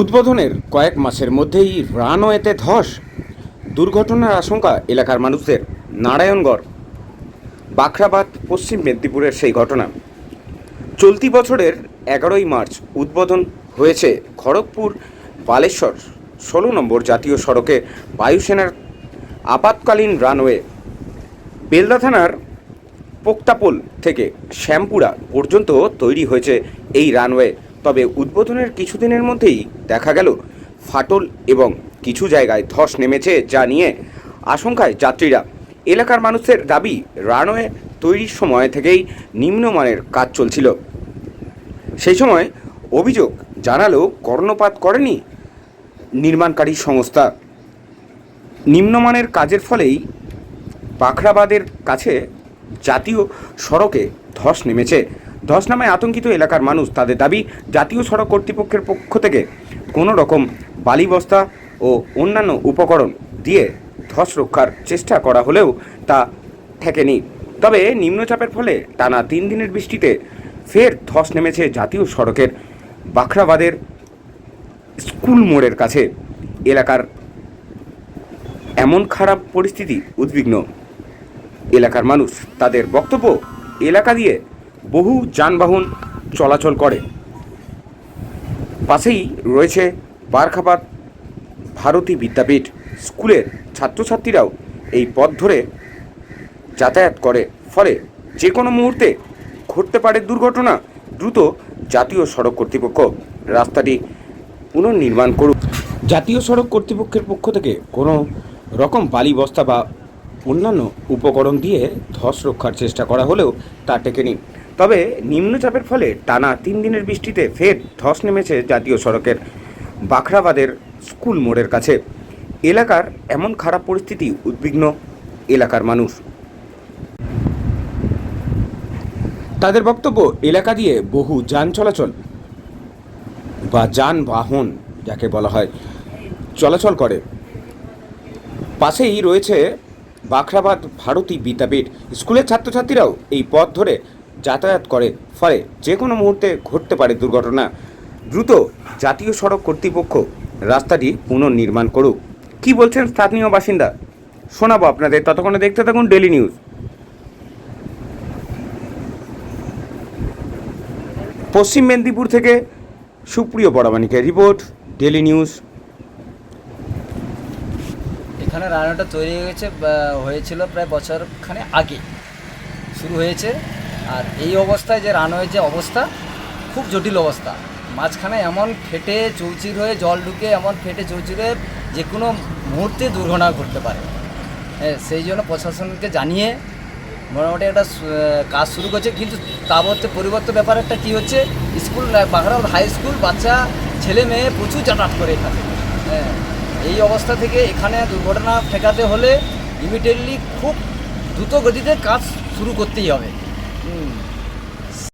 উদ্বোধনের কয়েক মাসের মধ্যেই রানওয়েতে ধস, দুর্ঘটনার আশঙ্কা এলাকার মানুষদের। নারায়ণগড়, বাখরাবাদ, পশ্চিম মেদিনীপুরের সেই ঘটনা। চলতি বছরের এগারোই মার্চ উদ্বোধন হয়েছে খড়গপুর বালেশ্বর ষোলো নম্বর জাতীয় সড়কে বায়ুসেনার আপাতকালীন রানওয়ে। বেলদা থানার পোক্তাপোল থেকে শ্যামপুরা পর্যন্ত তৈরি হয়েছে এই রানওয়ে। তবে উদ্বোধনের কিছুদিনের মধ্যেই দেখা গেল, ফাটল এবং কিছু জায়গায় ধস নেমেছে যা নিয়ে আশঙ্কায় যাত্রীরা। এলাকার মানুষের দাবি, রানওয়ে তৈরির সময় থেকেই নিম্নমানের কাজ চলছিল। সেই সময় অভিযোগ জানালো কর্ণপাত করেনি নির্মাণকারী সংস্থা। নিম্নমানের কাজের ফলেই বাখরাবাদের কাছে জাতীয় সড়কে ধস নেমেছে। ধস নামে আতঙ্কিত এলাকার মানুষ তাদের দাবি, জাতীয় সড়ক কর্তৃপক্ষের পক্ষ থেকে কোনো রকম বালি বস্তা ও অন্যান্য উপকরণ দিয়ে ধস রক্ষার চেষ্টা করা হলেও তা ঠেকেনি। তবে নিম্নচাপের ফলে টানা তিন দিনের বৃষ্টিতে ফের ধস নেমেছে জাতীয় সড়কের বাখরাবাদের স্কুল মোড়ের কাছে। এলাকার এমন খারাপ পরিস্থিতি উদ্বিগ্ন। এলাকার মানুষ তাদের বক্তব্য এলাকা দিয়ে বহু যানবাহন চলাচল করে। পাশেই রয়েছে বারখাবাদ ভারতী বিদ্যাপীঠ স্কুলের ছাত্রছাত্রীরাও এই পথ ধরে যাতায়াত করে। ফলে যে কোনো মুহূর্তে ঘটতে পারে দুর্ঘটনা, দ্রুত জাতীয় সড়ক কর্তৃপক্ষ রাস্তাটি পুনর্নির্মাণ করুক। জাতীয় সড়ক কর্তৃপক্ষের পক্ষ থেকে কোনো রকম বালি বস্তা বা অন্যান্য উপকরণ দিয়ে ধস রক্ষার চেষ্টা করা হলেও তা টেকেনি। তবে নিম্নচাপের ফলে টানা তিন দিনের বৃষ্টিতে ফের ধস নেমেছে জাতীয় সড়কের বাখরাবাদের স্কুল মোড়ের কাছে। এলাকার এমন খারাপ পরিস্থিতি উদ্বিগ্ন এলাকার মানুষ। তাদের বক্তব্য, এলাকা দিয়ে বহু যান চলাচল বা যানবাহন যাকে বলা হয়, চলাচল করে। পাশেই রয়েছে বাখরাবাদ ভারতী বিদ্যাপীঠ। স্কুলের ছাত্রছাত্রীরাও এই পথ ধরে যাতায়াত করে। ফলে যে কোনো মুহূর্তে ঘটতে পারে দুর্ঘটনা। দ্রুত জাতীয় সড়ক কর্তৃপক্ষ রাস্তাটি পুনর্নির্মাণ করুক। কি বলছেন স্থানীয় বাসিন্দা? শোনাবো আপনাদের। ততক্ষণে দেখতে থাকুন ডেলি নিউজ পশ্চিম মেদিনীপুর থেকে সুপ্রিয় বড়মানিকের রিপোর্ট ডেলি নিউজ এখানে রান্নাটা তৈরি হয়েছে হয়েছিল প্রায় বছরখানে আগে। শুরু হয়েছে আর এই অবস্থায় যে রানওয়ে যে অবস্থা, খুব জটিল অবস্থা। মাঝখানে এমন ফেটে চৌচির হয়ে জল ঢুকে এমন ফেটে চৌচির হয়ে যে কোনো মুহূর্তে দুর্ঘটনা ঘটতে পারে। হ্যাঁ সেই জন্য প্রশাসনকে জানিয়ে মোটামুটি একটা কাজ শুরু করছে। কিন্তু তাবত্তে পরিবর্তন ব্যাপার একটা কী হচ্ছে, স্কুল বাঘারাবাদ হাই স্কুল বাচ্চা, ছেলে, মেয়ে প্রচুর যাতায়াত করে এখানে। হ্যাঁ এই অবস্থা থেকে এখানে দুর্ঘটনা ঠেকাতে হলে ইমিডিয়েটলি খুব দ্রুত গতিতে কাজ শুরু করতেই হবে। Mm.